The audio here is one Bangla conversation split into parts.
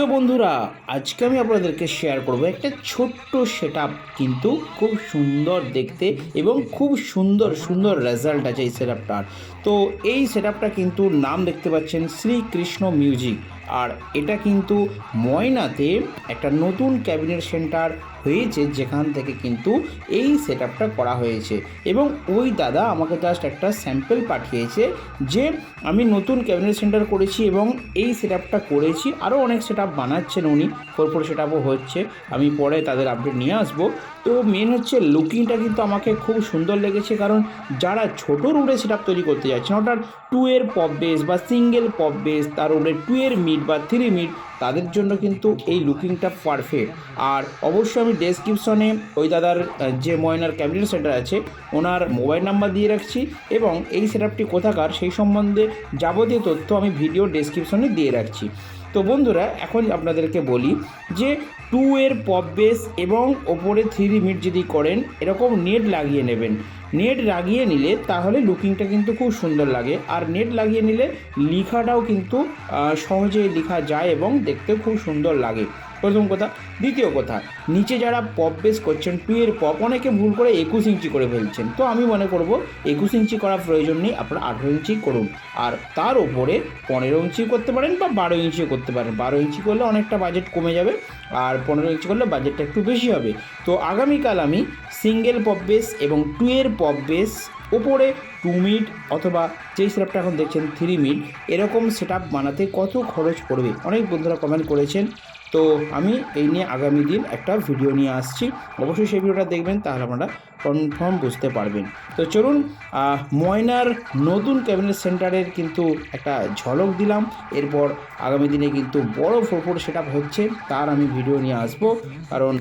সো বন্ধুরা, আজকে আমি আপনাদেরকে শেয়ার করব একটা ছোট্ট সেট কিন্তু খুব সুন্দর দেখতে এবং খুব সুন্দর সুন্দর রেজাল্ট আছে এই সেট তো এই সেট কিন্তু নাম দেখতে পাচ্ছেন শ্রীকৃষ্ণ মিউজিক আর এটা কিন্তু ময়নাতে একটা নতুন ক্যাবিনেট সেন্টার হয়েছে, যেখান থেকে কিন্তু এই সেট করা হয়েছে। এবং ওই দাদা আমাকে জাস্ট একটা স্যাম্পল পাঠিয়েছে যে আমি নতুন ক্যাবিনেট সেন্টার করেছি এবং এই সেট করেছি। আরও অনেক সেট বানাচ্ছেন উনি ফোর সেট হচ্ছে। আমি পরে তাদের আপডেট নিয়ে আসব। তো মেন হচ্ছে লুকিংটা কিন্তু আমাকে খুব সুন্দর লেগেছে, কারণ যারা ছোট রুটে সেট তৈরি করতে যাচ্ছেন, অর্থাৎ টু এর পপ বেস বা সিঙ্গেল পপ বেস তার উপরে টু এর মিড বা থ্রি মিড তাদের জন্য কিন্তু এই লুকিংটা পারফেক্ট আর অবশ্যই আমি ডেসক্রিপশনে ওই দাদার যে ময়নার ক্যাবিনেট সেন্টার আছে, ওনার মোবাইল নাম্বার দিয়ে রাখছি এবং এই সেটআপটি কোথাকার সেই সম্বন্ধে যাবতীয় তথ্য আমি ভিডিও ডেসক্রিপশনে দিয়ে রাখছি। তো বন্ধুরা, এখন আপনাদেরকে বলি যে টু এর পপ বেস এবং ওপরে থ্রি মিড যদি করেন, এরকম নেট লাগিয়ে নেবেন। নেট লাগিয়ে নিলে তাহলে লুকিংটা কিন্তু খুব সুন্দর লাগে। আর নেট লাগিয়ে নিলে লেখাটাও কিন্তু আহ, সহজেই লেখা যায় এবং দেখতেও খুব সুন্দর লাগে। প্রথম কথা। দ্বিতীয় কথা নিচে যারা পপ বেস করছেন টু এর পপ অনেকে ভুল করে একুশ ইঞ্চি করে ফেলছেন। তো আমি মনে করব একুশ ইঞ্চি করার প্রয়োজন নেই আপনারা আঠেরো ইঞ্চি করুন। আর তার ওপরে পনেরো ইঞ্চি করতে পারেন বা বারো ইঞ্চিও করতে পারেন। বারো ইঞ্চি করলে অনেকটা বাজেট কমে যাবে আর পনেরো ইঞ্চি করলে বাজেটটা একটু বেশি হবে। তো আগামীকাল আমি সিঙ্গেল পপ বেস এবং টু এর পপ বেস ওপরে টু মিট অথবা যেই সেটআপটা এখন দেখছেন থ্রি মিট এরকম সেট বানাতে কত খরচ পড়বে? অনেক বন্ধুরা কমেন্ট করেছেন। তো আমি এই নিয়ে আগামী দিন একটা ভিডিও নিয়ে আসছি। অবশ্যই সেই ভিডিওটা দেখবেন, তাহলে আপনারা কনফার্ম বুঝতে পারবেন। তো চলুন ময়নার নতুন ক্যাবিনেট সেন্টারের কিন্তু একটা ঝলক দিলাম। এরপর আগামী দিনে কিন্তু বড় ফোর ফোর সেট হচ্ছে, তার আমি ভিডিও নিয়ে আসব। কারণ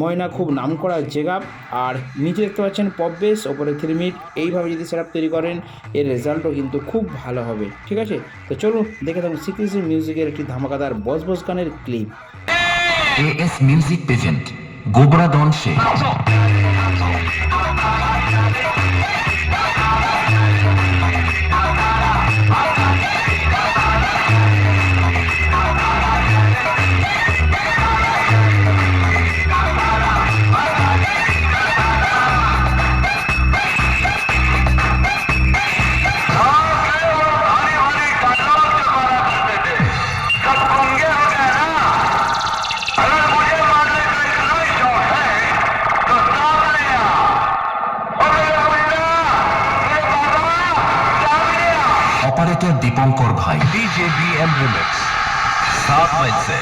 ময়না খুব নাম করা জায়গা। আর নিচে দেখতে পাচ্ছেন পপ বেস ওপরে থ্রি মিট এইভাবে যদি সেট তৈরি করেন, এর রেজাল্টও কিন্তু খুব ভালো হবে। ঠিক আছে? তো চলুন, দেখে থাকুন সিক্রিসি মিউজিকের একটি ধামাকাদার বস বস গানের clip AS music present Gobra দন অপারেটর দীপঙ্কর ভাই। ডিজে বিএম রিমিক্স সাত মাইল से